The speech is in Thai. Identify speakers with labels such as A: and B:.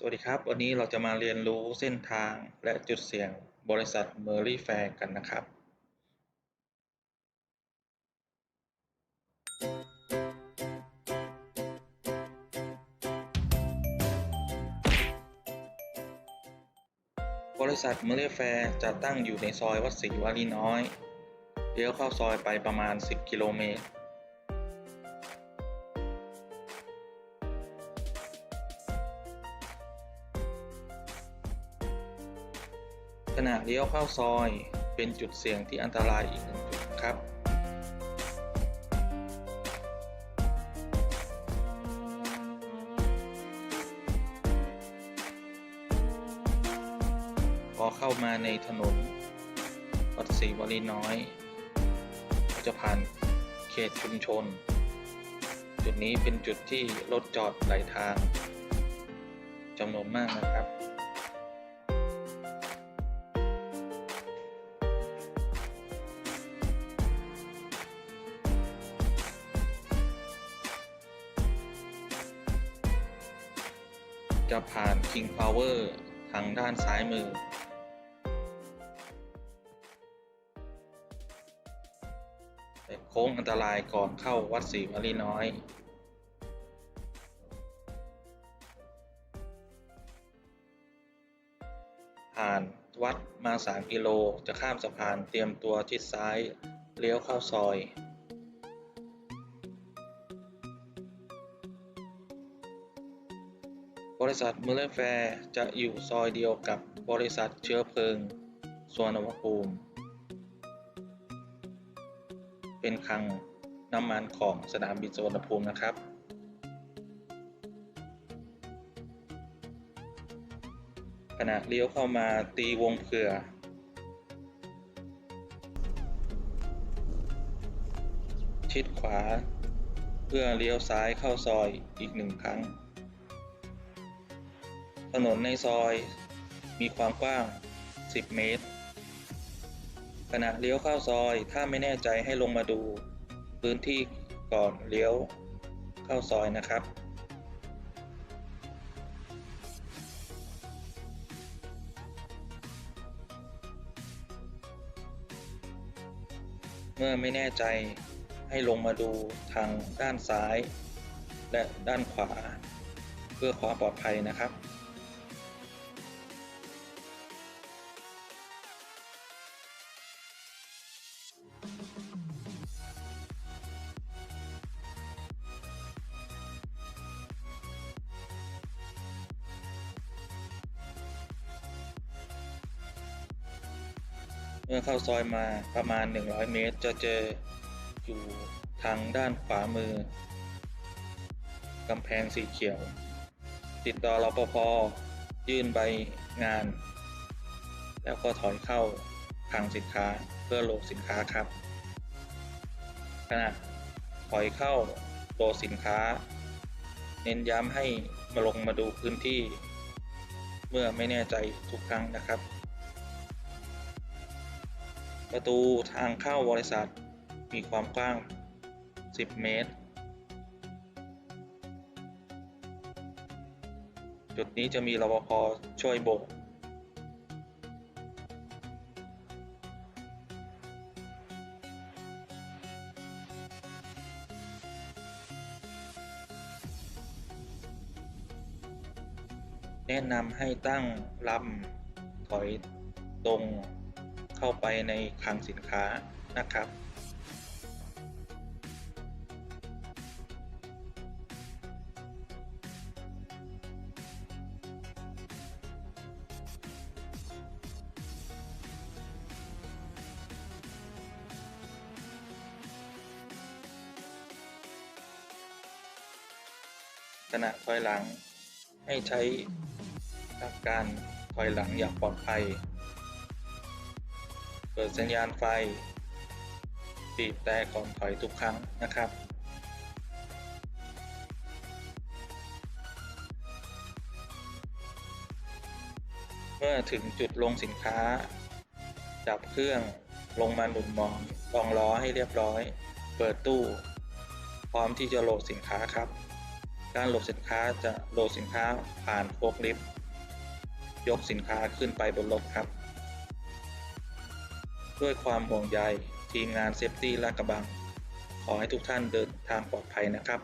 A: สวัสดีครับ วันนี้เราจะมาเรียนรู้เส้นทางและจุดเสี่ยงบริษัทเมอร์รี่แฟร์กันนะครับ บริษัทเมอร์รี่แฟร์จะตั้งอยู่ในซอยวัดศรีวารีน้อย เลี้ยวเข้าซอยไปประมาณ 10 กิโลเมตร ขณะเลี้ยวเข้าซอยเป็นจุดเสี่ยงที่อันตรายอีกหนึ่งจุดครับ พอเข้ามาในถนนวัดศรีวลีน้อยจะผ่านเขตชุมชน จุดนี้เป็นจุดที่รถจอดไหลทางจำนวนมากนะครับ จะผ่าน King Power ทางด้านซ้ายมือเป็นโค้งอันตรายก่อนเข้าวัดศรีวลีน้อย ผ่านวัดมา 3 กิโล จะข้ามสะพานเตรียมตัวชิดซ้าย เลี้ยวเข้าซอย ริษัทมือเลอร์แฟร์จะอยู่ซอยเดียวกับบริษัทเชื้อเพลิงสวนอวภูมิ เป็นคลังน้ำมันของสนามบินสวนภูมินะครับ ขณะเลี้ยวเข้ามาตีวงเผื่อ ชิดขวา เพื่อเลี้ยวซ้ายเข้าซอยอีกหนึ่งครั้ง ถนนในซอย มีความกว้าง 10 เมตร ขณะเลี้ยวเข้าซอย ถ้าไม่แน่ใจให้ลงมาดู พื้นที่ก่อนเลี้ยวเข้าซอยนะครับเมื่อไม่แน่ใจให้ลงมาดูทางด้านซ้าย และด้านขวา เพื่อความปลอดภัยนะครับ เมื่อเข้าซอยมาประมาณ 100 เมตร จะเจออยู่ทางด้านขวามือกำแพงสีเขียว ติดต่อรปภยื่นใบงาน แล้วก็ถอยเข้าคลังสินค้าเพื่อโหลดสินค้าครับ ขณะถอยเข้าโหลดสินค้า เน้นย้ำให้มาลงมาดูพื้นที่ เมื่อไม่แน่ใจทุกครั้งนะครับ ประตูทางเข้าบริษัท มีความกว้าง 10 เมตร จุดนี้จะมีรปภช่วยโบก แนะนำให้ตั้งลำถอยตรง เข้าไปในคลังสินค้านะครับ ขณะถอยหลังให้ใช้หลักการถอยหลังอย่างปลอดภัย เปิดสัญญาณไฟบีบแต่ก่อนถอยทุกครั้งนะครับ เมื่อถึงจุดลงสินค้า จับเครื่องลงมาหนุนมอนรองล้อให้เรียบร้อย เปิดตู้ พร้อมที่จะโหลดสินค้าครับ การโหลดสินค้าจะโหลดสินค้าผ่านโฟล์คลิฟต์ยกสินค้าขึ้นไปบนรถครับ ด้วยความห่วงใยทีมงานเซฟตี้ลาดกระบัง ขอให้ทุกท่านเดินทางปลอดภัยนะครับ